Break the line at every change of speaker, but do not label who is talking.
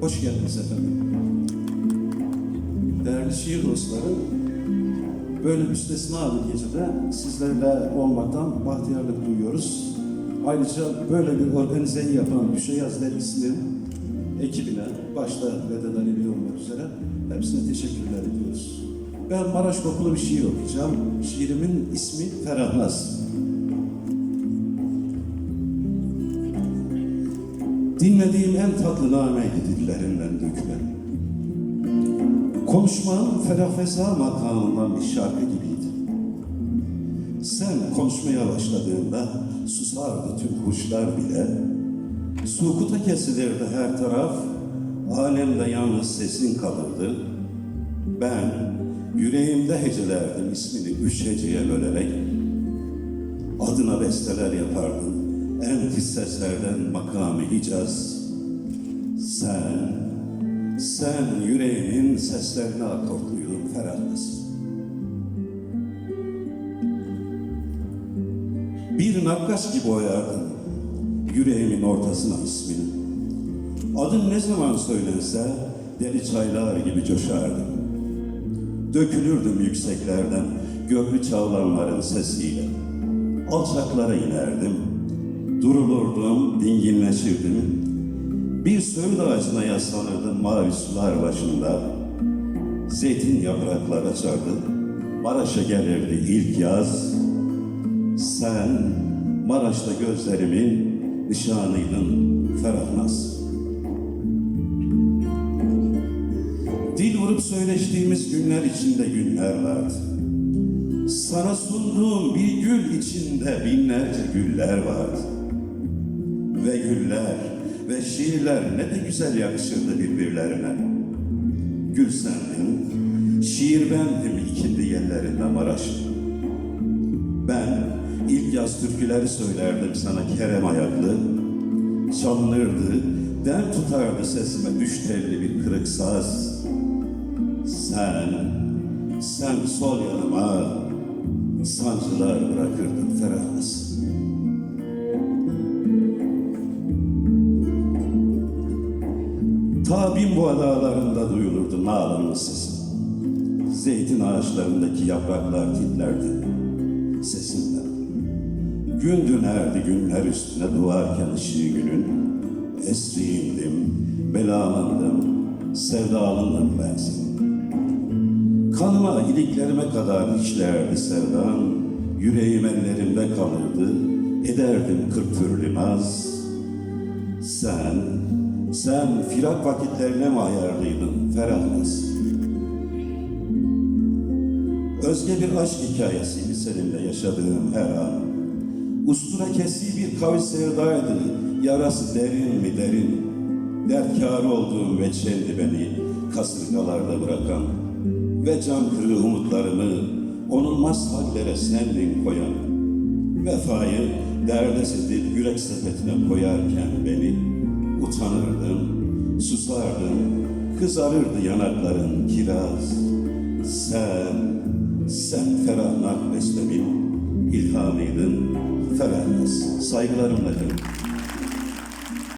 Hoş geldiniz efendim. Değerli şiir dostları, böyle müstesna bir gecede sizlerle olmaktan bahtiyarlık duyuyoruz. Ayrıca böyle bir organizeyi yapan Düşeyaz Dergisi'nin ekibine, başta Vedat Ali Bey olmak üzere hepsine teşekkürler ediyoruz. Ben Maraş kokulu bir şiir okuyacağım. Şiirimin ismi Ferahnaz. Dinlediğim en tatlı nameydi dillerinden dökülen. Konuşmam ferah feza makamından bir şarkı gibiydi. Sen konuşmaya başladığında susardı tüm kuşlar bile. Sukuta kesilirdi her taraf, alemde yalnız sesin kalırdı. Ben yüreğimde hecelerdim ismini üç heceye bölerek. Adına besteler yapardım. En pis seslerden makamı Hicaz. Sen, sen yüreğimin seslerini akortluydun ferahlısın. Bir nakkaş gibi oyardın yüreğimin ortasına ismini. Adın ne zaman söylense deli çaylar gibi coşardım. Dökülürdüm yükseklerden göklü çağlanların sesiyle. Alçaklara inerdim. Durulurdum, dinginleşirdim. Bir söğüt ağacına yaslanırdım mavi sular başında. Zeytin yaprakları açardı. Maraş'a gelirdi ilk yaz. Sen Maraş'ta gözlerimin nişanıydın Ferahnaz. Dil vurup söyleştiğimiz günler içinde günler vardı. Sana sunduğum bir gül içinde binlerce güller vardı. Ve güller ve şiirler ne de güzel yakışırdı birbirlerine. Gül sendin, şiir bendim ikindi yerlerinde Maraş. Ben ilk yaz türküleri söylerdim sana kerem ayaklı. Çalınırdı, dem tutardı sesime üç telli bir kırık saz. Sen, sen sol yanıma sancılar bırakırdın ferahız. Ta Bimboğa dağlarında duyulurdu Nalan'ın sesi. Zeytin ağaçlarındaki yapraklar titlerdi sesinden. Gün dönerdi günler üstüne duvarken ışığı günün. Esriyimdim, belalandım, sevdalandım ben senin. Kanıma, iliklerime kadar işlerdi sevdan. Yüreğim ellerimde kalırdı, ederdim kırk türlü naz. Sen, sen firak vakitlerine mi ayarlıydın ferahnaz? Özge bir aşk hikayesiydi seninle yaşadığım her an. Ustura kesi bir kavi sevdaydı, yarası derin mi derin. Dertkar olduğum ve çeldi beni kasırgalarda bırakan ve can kırığı umutlarımı onulmaz hallere sendin koyan. Vefayı derdesizdir yürek sepetine koyarken beni utanırdım, susardım, kızarırdı yanakların kiraz. Sen, sen ferahnak beslemin ilhamıydın, ferahnaz. Saygılarımla canım.